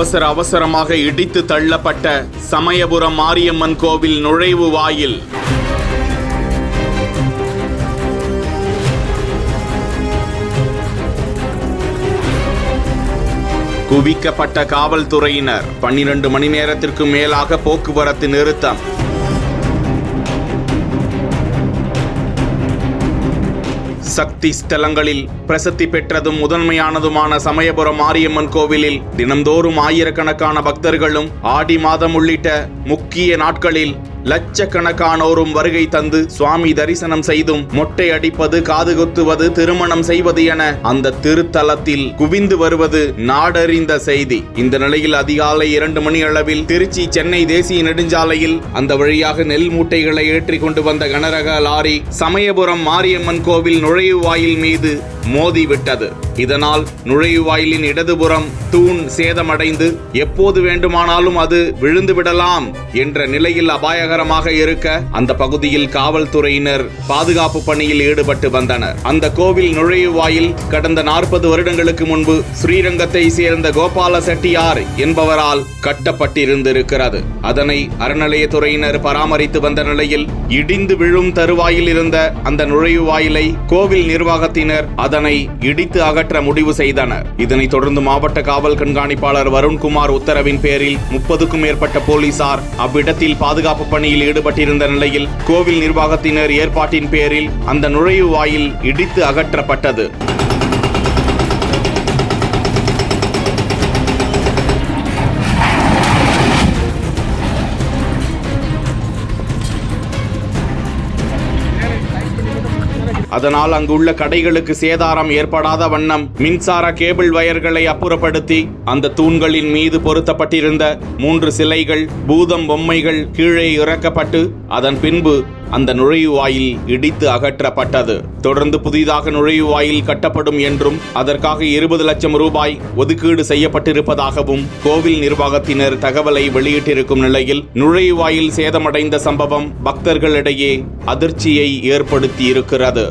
அவசர அவசரமாக இடித்து தள்ளப்பட்ட சமயபுரம் மாரியம்மன் கோவில் நுழைவு வாயில். குவிக்கப்பட்ட காவல்துறையினர் பன்னிரண்டு மணி நேரத்திற்கு மேலாக போக்குவரத்து நிறுத்தம். சக்தி ஸ்தலங்களில் பிரசித்தி பெற்றதும் முதன்மையானதுமான சமயபுரம் மாரியம்மன் கோவிலில் தினம்தோறும் ஆயிரக்கணக்கான பக்தர்களும் ஆடி மாதம் உள்ளிட்ட முக்கிய நாட்களில் லட்சக்கணக்கானோரும் வருகை தந்து சுவாமி தரிசனம் செய்தும் மொட்டை அடிப்பது காது குத்துவது திருமணம் செய்வது என அந்த திருத்தலத்தில் குவிந்து வருவது நாடறிந்த செய்தி. இந்த நிலையில் அதிகாலை இரண்டு மணி அளவில் திருச்சி சென்னை தேசிய நெடுஞ்சாலையில் அந்த வழியாக நெல் மூட்டைகளை ஏற்றிக் கொண்டு வந்த கனரக லாரி சமயபுரம் மாரியம்மன் கோவில் நுழைவு வாயில் மீது மோதிவிட்டது இதனால் நுழைவாயிலின் இடதுபுறம் தூண் சேதமடைந்து எப்போது வேண்டுமானாலும் அது விழுந்துவிடலாம் என்ற நிலையில் அபாயகரமாக இருக்க அந்த பகுதியில் காவல்துறையினர் பாதுகாப்பு பணியில் ஈடுபட்டு வந்தனர். அந்த கோவில் நுழைவாயில் கடந்த நாற்பது வருடங்களுக்கு முன்பு ஸ்ரீரங்கத்தை சேர்ந்த கோபால செட்டியார் என்பவரால் கட்டப்பட்டிருந்திருக்கிறது. அதனை அறநிலையத்துறையினர் பராமரித்து வந்த நிலையில் இடிந்து விழும் தருவாயில் இருந்த அந்த நுழைவாயிலை கோவில் நிர்வாகத்தினர் அதனை இடித்து அகற்ற முடிவு செய்தனர். இதனைத் தொடர்ந்து மாவட்ட காவல் கண்காணிப்பாளர் வருண்குமார் உத்தரவின் பேரில் முப்பதுக்கும் மேற்பட்ட போலீசார் அவ்விடத்தில் பாதுகாப்பு பணியில் ஈடுபட்டிருந்த நிலையில் கோவில் நிர்வாகத்தினர் ஏற்பாட்டின் பேரில் அந்த நுழைவு வாயில் இடித்து அகற்றப்பட்டது. அதனால் அங்குள்ள கடைகளுக்கு சேதாரம் ஏற்படாத வண்ணம் மின்சார கேபிள் வயர்களை அப்புறப்படுத்தி அந்த தூண்களின் மீது பொருத்தப்பட்டிருந்த மூன்று சிலைகள் பூதம் பொம்மைகள் கீழே இறக்கப்பட்டு அதன் பின்பு அந்த நுழைவாயில் இடித்து அகற்றப்பட்டது. தொடர்ந்து புதிதாக நுழைவாயில் கட்டப்படும் என்றும் அதற்காக இருபது லட்சம் ரூபாய் ஒதுக்கீடு செய்யப்பட்டிருப்பதாகவும் கோவில் நிர்வாகத்தினர் தகவலை வெளியிட்டிருக்கும் நிலையில் நுழைவாயில் சேதமடைந்த சம்பவம் பக்தர்களிடையே அதிர்ச்சியை ஏற்படுத்தியிருக்கிறது.